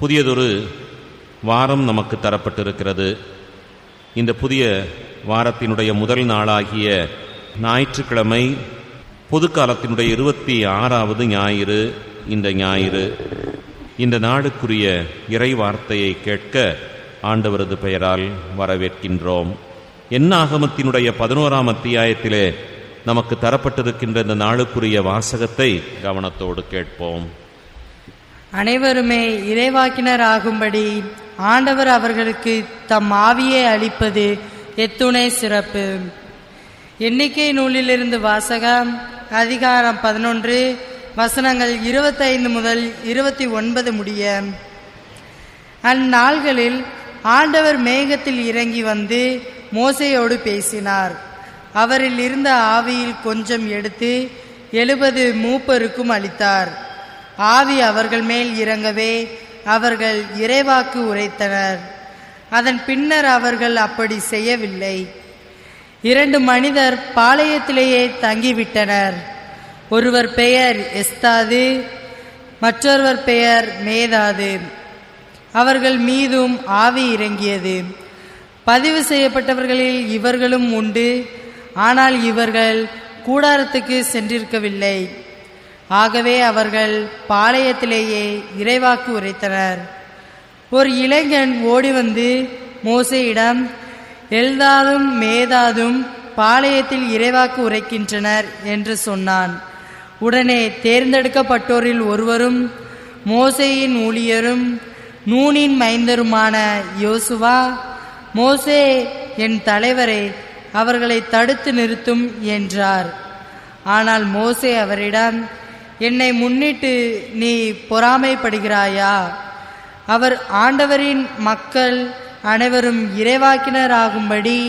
புதியதொரு வாரம் நமக்கு தரப்பட்டிருக்கிறது. இந்த புதிய வாரத்தினுடைய முதல் நாளாகிய ஞாயிற்றுக்கிழமை பொதுக்காலத்தினுடைய இருபத்தி ஆறாவது ஞாயிறு இந்த ஞாயிறு. இந்த நாளுக்குரிய இறை வார்த்தையை கேட்க ஆண்டவரது பெயரால் வரவேற்கின்றோம். என்னாகமத்தினுடைய பதினோராம் அத்தியாயத்திலே நமக்கு தரப்பட்டிருக்கின்ற இந்த நாளுக்குரிய வாசகத்தை கவனத்தோடு கேட்போம். அனைவருமே இறைவாக்கினர் ஆகும்படி ஆண்டவர் அவர்களுக்கு தம் ஆவியை அளிப்பது எத்துணை சிறப்பு. எண்ணிக்கை நூலிலிருந்து வாசகம் அதிகாரம் பதினொன்று வசனங்கள் இருபத்தைந்து முதல் இருபத்தி ஒன்பது முடிய. அந்நாள்களில் ஆண்டவர் மேகத்தில் இறங்கி வந்து மோசையோடு பேசினார். அவரில் இருந்த ஆவியில் கொஞ்சம் எடுத்து எழுபது மூப்பருக்கும் அளித்தார். ஆவி அவர்கள் மேல் இறங்கவே அவர்கள் இறைவாக்கு உரைத்தனர். அதன் பின்னர் அவர்கள் அப்படி செய்யவில்லை. இரண்டு மனிதர் பாளையத்திலேயே தங்கிவிட்டனர். ஒருவர் பெயர் எஸ்தாது மற்றொருவர் பெயர் மேதாது. அவர்கள் மீதும் ஆவி இறங்கியது. பதிவு செய்யப்பட்டவர்களில் இவர்களும் உண்டு. ஆனால் இவர்கள் கூடாரத்துக்கு சென்றிருக்கவில்லை. ஆகவே அவர்கள் பாளையத்திலேயே இறைவாக்கு உரைத்தனர். ஒரு இளைஞன் ஓடி வந்து மோசையிடம் எல்தாதும் மேதாதும் பாளையத்தில் இறைவாக்கு உரைக்கின்றனர் என்று சொன்னான். உடனே தேர்ந்தெடுக்கப்பட்டோரில் ஒருவரும் மோசையின் ஊழியரும் நூனின் மைந்தருமான யோசுவா மோசே என் தலைவரை அவர்களை தடுத்து நிறுத்தும் என்றார். ஆனால் மோசே அவரிடம் என்னை முன்னிட்டு நீ பொறாமைப்படுகிறாயா? அவர் ஆண்டவரின் மக்கள் அனைவரும் இறைவாக்கினர் ஆகும்படி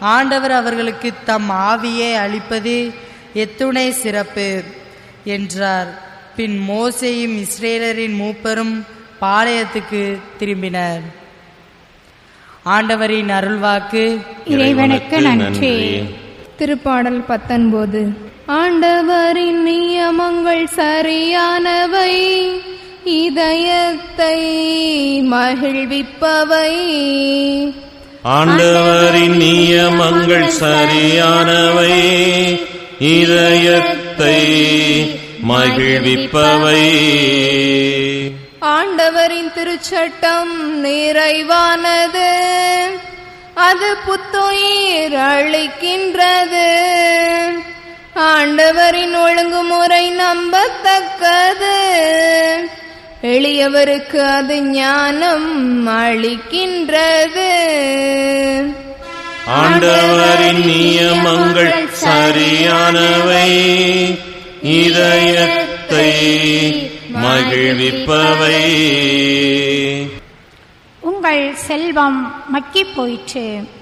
ஆண்டவர் அவர்களுக்கு தம் ஆவியை அளிப்பது எத்துணை சிறப்பு என்றார். பின் மோசேயும் இஸ்ரேலரின் மூப்பரும் பாளையத்துக்கு திரும்பினர். ஆண்டவரின் அருள்வாக்கு இறைவனுக்கு நன்றி. திருப்பாடல் பத்தொன்பது. ஆண்டவரின் நியமங்கள் சரியானவை. இதயத்தை மகிழ்விப்பவை. ஆண்டவரின் நியமங்கள் சரியானவை. இதயத்தை மகிழ்விப்பவை. ஆண்டவரின் திருச்சட்டம் நிறைவானது. அது புத்துயிர் அளிக்கின்றது. ஆண்டவரின் ஒழுங்குமுறை நம்பத்தக்கது. எளியவருக்கு அது ஞானம் அளிக்கின்றது. ஆண்டவரின் நியமங்கள் சரியானவை. இதயத்தை மகிழ்விப்பவை. உங்கள் செல்வம் மக்கிப் போயிற்று.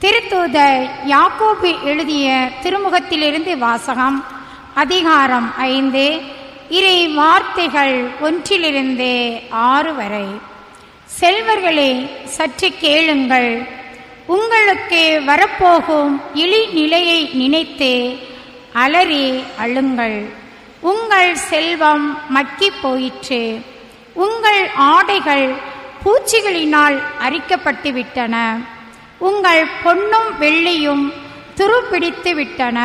திருத்தூதர் யாக்கோபு எழுதிய திருமுகத்திலிருந்து வாசகம் அதிகாரம் ஐந்து இறை வார்த்தைகள் ஒன்றிலிருந்து ஆறு வரை. செல்வர்களே சற்று கேளுங்கள். உங்களுக்கு வரப்போகும் இழி நிலையை நினைத்து அலறி அழுங்கள். உங்கள் செல்வம் மக்கிப் போயிற்று. உங்கள் ஆடைகள் பூச்சிகளினால் அரிக்கப்பட்டுவிட்டன. உங்கள் பொன்னும் வெள்ளியும் துருப்பிடித்து விட்டன.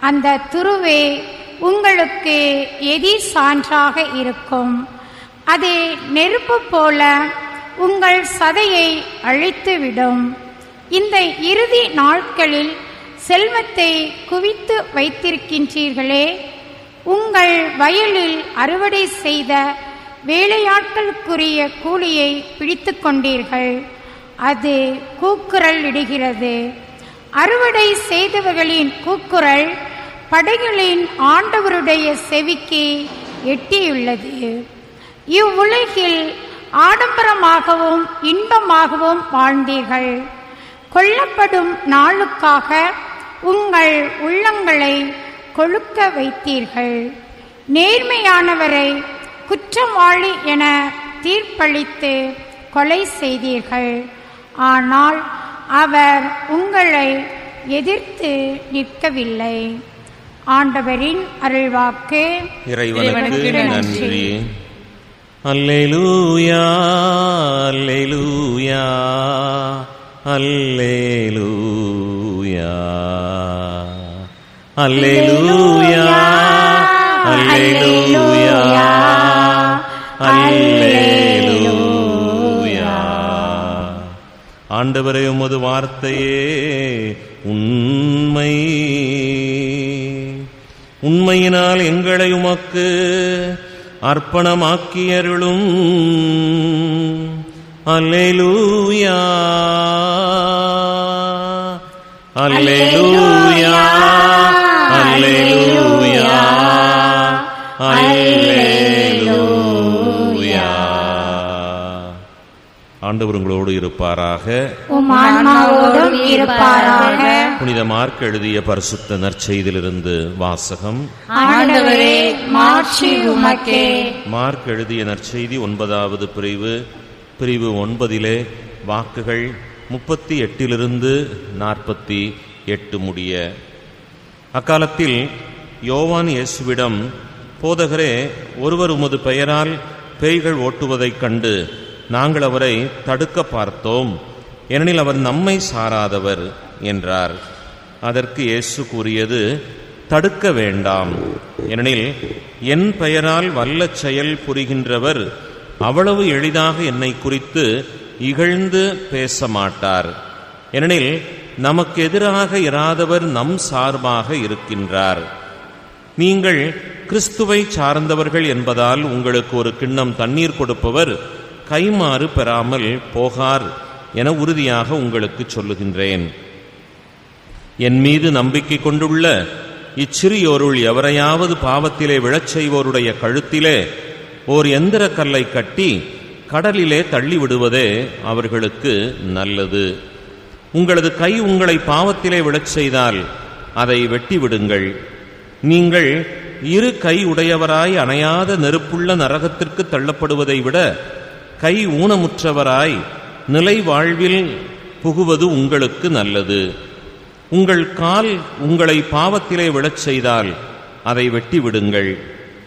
அந்த துருவே உங்களுக்கு எதிர் சான்றாக இருக்கும். அது நெருப்பு போல உங்கள் சதையை அழித்துவிடும். இந்த இறுதி நாட்களில் செல்வத்தை குவித்து வைத்திருக்கின்றீர்களே உங்கள் வயலில் அறுவடை செய்த வேலையாட்களுக்குரிய கூலியை பிடித்து கொண்டீர்கள். அது கூக்குரல் இடுகிறது. அறுவடை செய்தவர்களின் கூக்குரல் படைகளின் ஆண்டவருடைய செவிக்கு எட்டியுள்ளது. இவ்வுலகில் ஆடம்பரமாகவும் இன்பமாகவும் வாழ்ந்தீர்கள். கொல்லப்படும் நாளுக்காக உங்கள் உள்ளங்களை கொழுக்க வைத்தீர்கள். நேர்மையானவரை குற்றவாளி என தீர்ப்பளித்து கொலை செய்தீர்கள். ஆனால் அவர் உங்களை எதிர்த்து நிற்கவில்லை. ஆண்டவரின் அருள்வாக்கு இறைவனுக்கு நன்றி. அல்லேலூயா அல்லேலூயா. அல்லேலூயா அல்லேலூயா. ஆண்டவரே உமது வார்த்தையே உண்மை. உண்மையினால் எங்களை உமக்கு அர்ப்பணமாக்கியருளும். அல்லேலூயா. அல்லேலூயா. அல்லேலூயா. அல்லேலூயா. ஆண்டவர் உங்களோடு இருப்பாராக. இருப்பாராக. புனித மார்க் எழுதிய பரிசுத்த நற்செய்தியிலிருந்து வாசகம். மார்க் எழுதிய நற்செய்தி ஒன்பதாவது பிரிவு. பிரிவு ஒன்பதிலே வாக்குகள் முப்பத்தி எட்டிலிருந்து நாற்பத்தி எட்டு முடிய. அக்காலத்தில் யோவான் இயேசுவிடம் போதகரே ஒருவர் உமது பெயரால் பேய்கள் ஓட்டுவதைக் கண்டு நாங்கள் அவரை தடுக்க பார்த்தோம். ஏனெனில் அவர் நம்மை சாராதவர் என்றார். அதற்கு இயேசு கூறியது தடுக்க வேண்டாம். ஏனெனில் என் பெயரால் வல்ல செயல் புரிகின்றவர். அவ்வளவு எளிதாக என்னை குறித்து இகழ்ந்து பேச மாட்டார் ஏனெனில் நமக்கு எதிராக இராதவர் நம் சார்பாக இருக்கின்றார். நீங்கள் கிறிஸ்துவை சார்ந்தவர்கள் என்பதால் உங்களுக்கு ஒரு கிண்ணம் தண்ணீர் கொடுப்பவர் கைமாறு பெறாமல் போகார் என உறுதியாக உங்களுக்கு சொல்லுகின்றேன். என் மீது நம்பிக்கை கொண்டுள்ள இச்சிறியோருள் எவரையாவது பாவத்திலே விழச் செய்வோருடைய கழுத்திலே ஓர் எந்திர கல்லை கட்டி கடலிலே தள்ளிவிடுவதே அவர்களுக்கு நல்லது. உங்களது கை உங்களை பாவத்திலே விழச் செய்தால் அதை வெட்டிவிடுங்கள். நீங்கள் இரு கை உடையவராய் அணையாத நெருப்புள்ள நரகத்திற்கு தள்ளப்படுவதை விட கை ஊனமுற்றவராய் நிலை வாழ்வில் புகுவது உங்களுக்கு நல்லது. உங்கள் கால் உங்களை பாவத்திலே விழச் செய்தால் அதை வெட்டி விடுங்கள்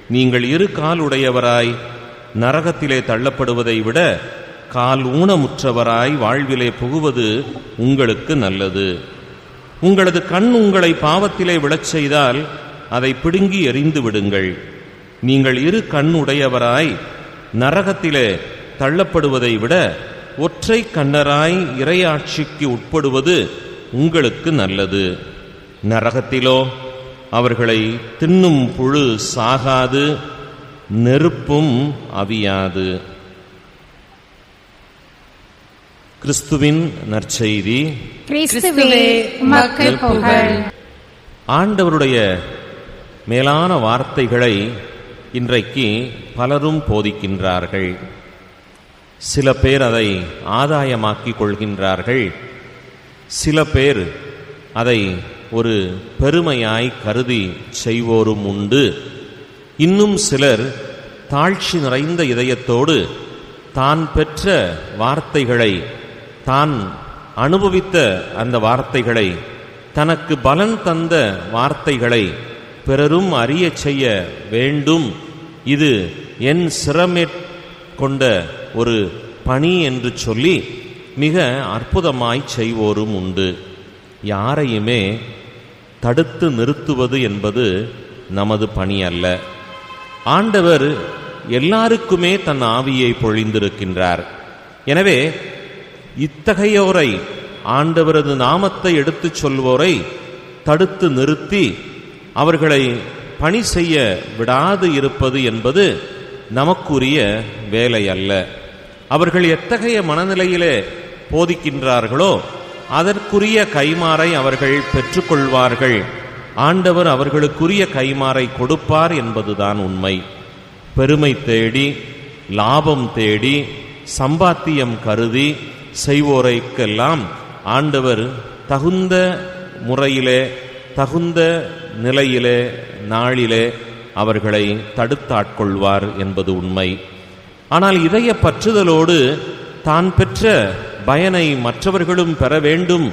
நீங்கள் இரு கால் உடையவராய் நரகத்திலே தள்ளப்படுவதை விட கால் ஊனமுற்றவராய் வாழ்விலே புகுவது உங்களுக்கு நல்லது. உங்களது கண் உங்களை பாவத்திலே விழச் செய்தால் அதை பிடுங்கி எறிந்து விடுங்கள். நீங்கள் இரு கண் உடையவராய் நரகத்திலே தள்ளப்படுவதை விட ஒற்றை கண்ணராய் இறையாட்சிக்கு உட்படுவது உங்களுக்கு நல்லது. நரகத்திலோ அவர்களை தின்னும் புழு சாகாது நெருப்பும் அவியாது. கிறிஸ்துவின் நற்செய்தி. ஆண்டவருடைய மேலான வார்த்தைகளை இன்றைக்கு பலரும் போதிக்கின்றார்கள். சில பேர் அதை ஆதாயமாக்கிக் கொள்கின்றார்கள். சில பேர் அதை ஒரு பெருமையாய் கருதி செய்வோரும் உண்டு. இன்னும் சிலர் தாழ்ச்சி நிறைந்த இதயத்தோடு தான் பெற்ற வார்த்தைகளை தான் அனுபவித்த அந்த வார்த்தைகளை தனக்கு பலன் தந்த வார்த்தைகளை பிறரும் அறியச் செய்ய வேண்டும். இது என் சிரமேற்கொண்ட ஒரு பணி என்று சொல்லி மிக அற்புதமாய் செய்வோரும் உண்டு. யாரையுமே தடுத்து நிறுத்துவது என்பது நமது பணி அல்ல. ஆண்டவர் எல்லாருக்குமே தன் ஆவியை பொழிந்திருக்கின்றார். எனவே இத்தகையோரை ஆண்டவரது நாமத்தை எடுத்துச் சொல்வோரை தடுத்து நிறுத்தி அவர்களை பணி செய்ய விடாது இருப்பது என்பது நமக்குரிய வேலை அல்ல. அவர்கள் எத்தகைய மனநிலையிலே போதிக்கின்றார்களோ அதற்குரிய கைமாறை அவர்கள் பெற்றுக்கொள்வார்கள். ஆண்டவர் அவர்களுக்குரிய கைமாறை கொடுப்பார் என்பதுதான் உண்மை. பெருமை தேடி லாபம் தேடி சம்பாத்தியம் கருதி செய்வோரைக்கெல்லாம் ஆண்டவர் தகுந்த முறையிலே தகுந்த நிலையிலே நாளிலே அவர்களை தடுத்தாட்கொள்வார் என்பது உண்மை. ஆனால் இதய பற்றுதலோடு தான் பெற்ற பயனை மற்றவர்களும் பெற வேண்டும்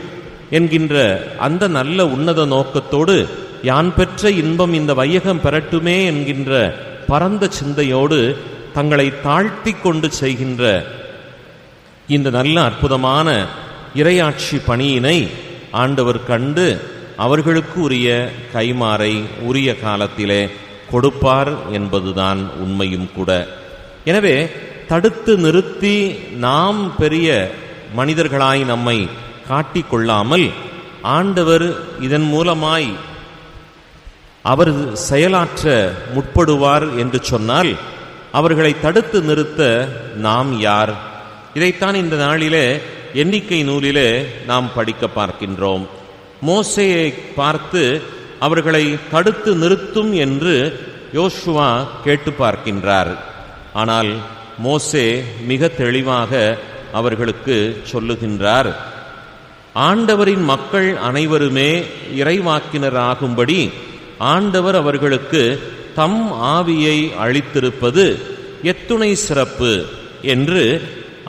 என்கின்ற அந்த நல்ல உன்னத நோக்கத்தோடு யான் பெற்ற இன்பம் இந்த வையகம் பெறட்டுமே என்கின்ற பரந்த சிந்தையோடு தங்களை தாழ்த்தி கொண்டு செய்கின்ற இந்த நல்ல அற்புதமான இரையாட்சி பணியினை ஆண்டவர் கண்டு அவர்களுக்கு உரிய கைமாறை உரிய காலத்திலே கொடுப்பார் என்பதுதான் உண்மையும் கூட. எனவே தடுத்து நிறுத்தி நாம் பெரிய மனிதர்களாய் நம்மை காட்டிக்கொள்ளாமல் ஆண்டவர் இதன் மூலமாய் அவர் செயலாற்ற முற்படுவார் என்று சொன்னால் அவர்களை தடுத்து நிறுத்த நாம் யார்? இதைத்தான் இந்த நாளிலே எண்ணிக்கை நூலிலே நாம் படிக்க பார்க்கின்றோம். மோசையை பார்த்து அவர்களை தடுத்து நிறுத்தும் என்று யோசுவா கேட்டு பார்க்கின்றார். ஆனால் மோசே மிக தெளிவாக அவர்களுக்கு சொல்லுகின்றார் ஆண்டவரின் மக்கள் அனைவருமே இறைவாக்கினராகும்படி ஆண்டவர் அவர்களுக்கு தம் ஆவியை அளித்திருப்பது எத்துணை சிறப்பு என்று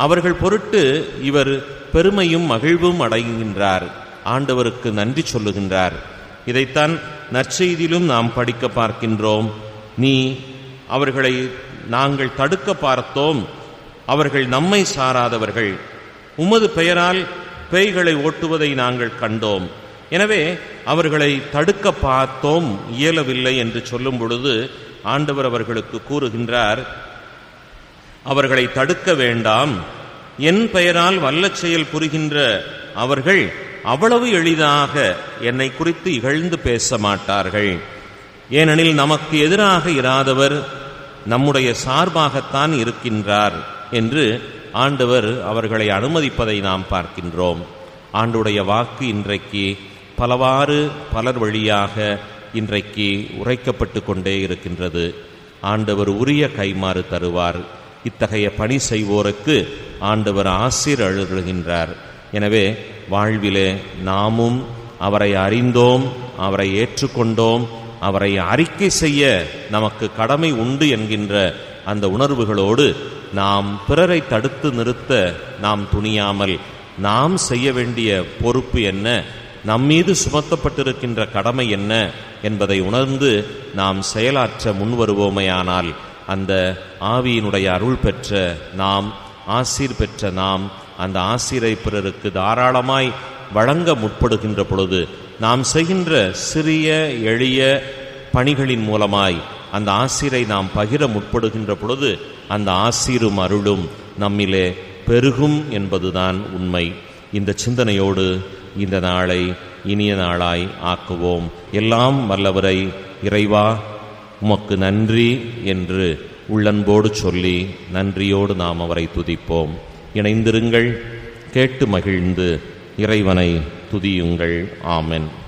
அவர்கள் பொருட்டு இவர் பெருமையும் மகிழ்வும் அடைகின்றார். ஆண்டவருக்கு நன்றி சொல்லுகின்றார். இதைத்தான் நற்செய்தியிலும் நாம் படிக்க பார்க்கின்றோம். நீ அவர்களை நாங்கள் தடுக்க பார்த்தோம். அவர்கள் நம்மை சாராதவர்கள். உமது பெயரால் பேய்களை ஓட்டுவதை நாங்கள் கண்டோம். எனவே அவர்களை தடுக்க பார்த்தோம். இயலவில்லை என்று சொல்லும் பொழுது ஆண்டவர் அவர்களுக்கு கூறுகின்றார் அவர்களை தடுக்க வேண்டாம். என் பெயரால் வல்ல செயல் புரிகின்ற அவர்கள் அவ்வளவு எளிதாக என்னை குறித்து இகழ்ந்து பேச மாட்டார்கள். ஏனெனில் நமக்கு எதிராக இராதவர் நம்முடைய சார்பாகத்தான் இருக்கின்றார் என்று ஆண்டவர் அவர்களை அனுமதிப்பதை நாம் பார்க்கின்றோம். ஆண்டுடைய வாக்கு இன்றைக்கு பலவாறு பலர் வழியாக இன்றைக்கு உரைக்கப்பட்டு கொண்டே இருக்கின்றது. ஆண்டவர் உரிய கைமாறு தருவார். இத்தகைய பணி செய்வோருக்கு ஆண்டவர் ஆசிர் அழுகின்றார். எனவே வாழ்விலே நாமும் அவரை அறிந்தோம் அவரை ஏற்றுக்கொண்டோம் அவரை அறிக்கை செய்ய நமக்கு கடமை உண்டு என்கின்ற அந்த உணர்வுகளோடு நாம் பிறரை தடுத்து நிறுத்த நாம் துணியாமல் நாம் செய்ய வேண்டிய பொறுப்பு என்ன நம்மீது சுமத்தப்பட்டிருக்கின்ற கடமை என்ன என்பதை உணர்ந்து நாம் செயலாற்ற முன்வருவோமையானால் அந்த ஆவியினுடைய அருள் பெற்ற நாம் ஆசீர் பெற்ற நாம் அந்த ஆசிரை பிறருக்கு தாராளமாய் வழங்க முற்படுகின்ற பொழுது நாம் செய்கின்ற சிறிய எளிய பணிகளின் மூலமாய் அந்த ஆசிரை நாம் பகிர முற்படுகின்ற பொழுது அந்த ஆசிரும் அருளும் நம்மிலே பெருகும் என்பதுதான் உண்மை. இந்த சிந்தனையோடு இந்த நாளை இனிய நாளாய் ஆக்குவோம். எல்லாம் வல்லவரை இறைவா உமக்கு நன்றி என்று உள்ளன்போடு சொல்லி நன்றியோடு நாம் அவரை துதிப்போம். இணைந்திருங்கள் கேட்டு மகிழ்ந்து இறைவனை துதியுங்கள். ஆமென்.